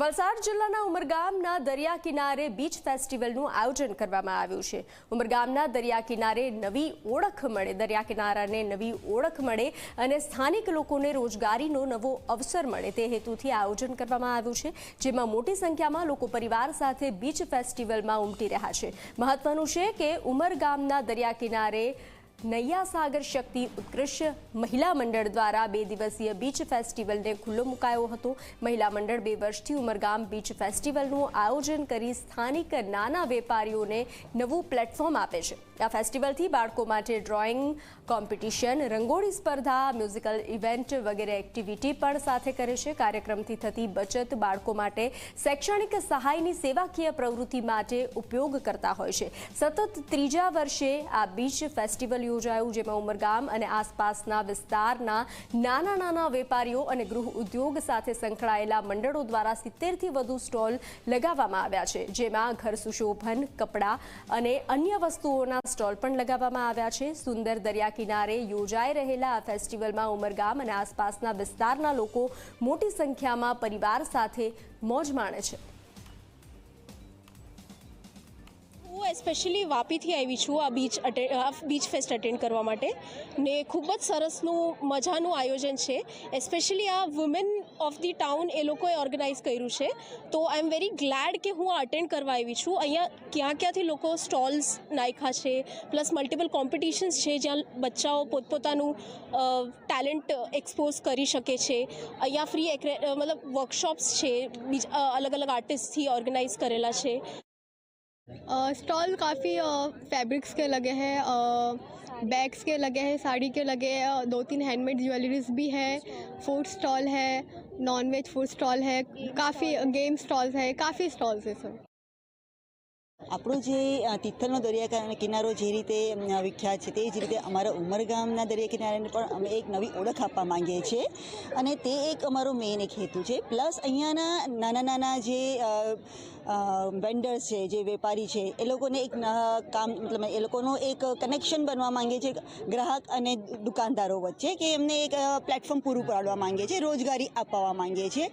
વલસાડ જિલ્લાના ઉમરગામના દરિયા કિનારે બીચ ફેસ્ટિવલનું આયોજન કરવામાં આવ્યું છે. ઉમરગામના દરિયા કિનારે નવી ઓળખ મળે, દરિયા કિનારાને નવી ઓળખ મળે અને સ્થાનિક લોકોને રોજગારીનો નવો અવસર મળે તે હેતુથી આયોજન કરવામાં આવ્યું છે, જેમાં મોટી સંખ્યામાં લોકો પરિવાર સાથે બીચ ફેસ્ટિવલમાં ઉમટી રહ્યા છે. મહત્વનું છે કે ઉમરગામના દરિયા કિનારે નૈયા સાગર શક્તિ ઉત્કૃષ્ટ મહિલા મંડળ દ્વારા બે દિવસીય બીચ ફેસ્ટિવલને ખુલ્લો મુકાયો હતો. મહિલા મંડળ બે વર્ષથી ઉમરગામ બીચ ફેસ્ટિવલનું આયોજન કરી સ્થાનિક નાના વેપારીઓને નવું પ્લેટફોર્મ આપે છે. આ ફેસ્ટિવલથી બાળકો માટે ડ્રોઈંગ કોમ્પિટિશન, રંગોળી સ્પર્ધા, મ્યુઝિકલ ઇવેન્ટ વગેરે એક્ટિવિટી પણ સાથે કરે છે. કાર્યક્રમથી થતી બચત બાળકો માટે શૈક્ષણિક સહાયની સેવાકીય પ્રવૃત્તિ માટે ઉપયોગ કરતા હોય છે. સતત ત્રીજા વર્ષે આ બીચ ફેસ્ટિવલ યોજાયું જેમાં ઉમરગામ અને આસપાસના વિસ્તારના નાના નાના વેપારીઓ અને ગૃહ ઉદ્યોગ સાથે સંકળાયેલા મંડળો દ્વારા સિત્તેરથી વધુ સ્ટોલ લગાવવામાં આવ્યા છે, જેમાં ઘર સુશોભન, કપડાં અને અન્ય વસ્તુઓના સ્ટોલ પણ લગાવવામાં આવ્યા છે. સુંદર દરિયા કિનારે યોજાઈ રહેલા આ ફેસ્ટિવલમાં ઉમરગામ અને આસપાસના વિસ્તારના લોકો મોટી સંખ્યામાં પરિવાર સાથે મોજ માણે છે. હું એસ્પેશિયલી વાપીથી આવી છું આ બીચ આ બીચ ફેસ્ટ અટેન્ડ કરવા માટે. ને ખૂબ જ સરસનું, મજાનું આયોજન છે. એસ્પેશિયલી આ વુમેન ઓફ ધી ટાઉન એ લોકોએ ઓર્ગેનાઇઝ કર્યું છે. તો આઈ એમ વેરી ગ્લેડ કે હું આ અટેન્ડ કરવા આવી છું. અહીંયા ક્યાં ક્યાંથી લોકો સ્ટોલ્સ નાખ્યા છે પ્લસ મલ્ટિપલ કોમ્પિટિશન્સ છે જ્યાં બચ્ચાઓ પોતપોતાનું ટેલેન્ટ એક્સપોઝ કરી શકે છે. અહીંયા ફ્રી મતલબ વર્કશોપ્સ છે, બીજ અલગ અલગ આર્ટિસ્ટથી ઓર્ગેનાઇઝ કરેલા છે. स्टॉल काफ़ी फैब्रिक्स के लगे हैं बैग्स के लगे हैं, साड़ी के लगे हैं दो तीन हैंडमेड ज्वेलरीज भी है, फ़ूड स्टॉल है नॉन वेज फ़ूड स्टॉल है, काफ़ी गेम स्टॉल्स है, काफ़ी स्टॉल्स है सब આપણો જે તિથલનો દરિયા કિનારો જે રીતે વિખ્યાત છે તે જ રીતે અમારા ઉમરગામના દરિયા કિનારાને પણ અમે એક નવી ઓળખ આપવા માંગીએ છીએ. અને તે એક અમારો મેઇન એક હેતુ છે. પ્લસ અહીંયાના નાના નાના જે વેન્ડર્સ છે, જે વેપારી છે, એ લોકોને એક કામ, મતલબ એ લોકોનો એક કનેક્શન બનવા માંગે છે ગ્રાહક અને દુકાનદારો વચ્ચે કે એમને એક પ્લેટફોર્મ પૂરું પાડવા માંગે છે રોજગારી અપાવવા માંગે છે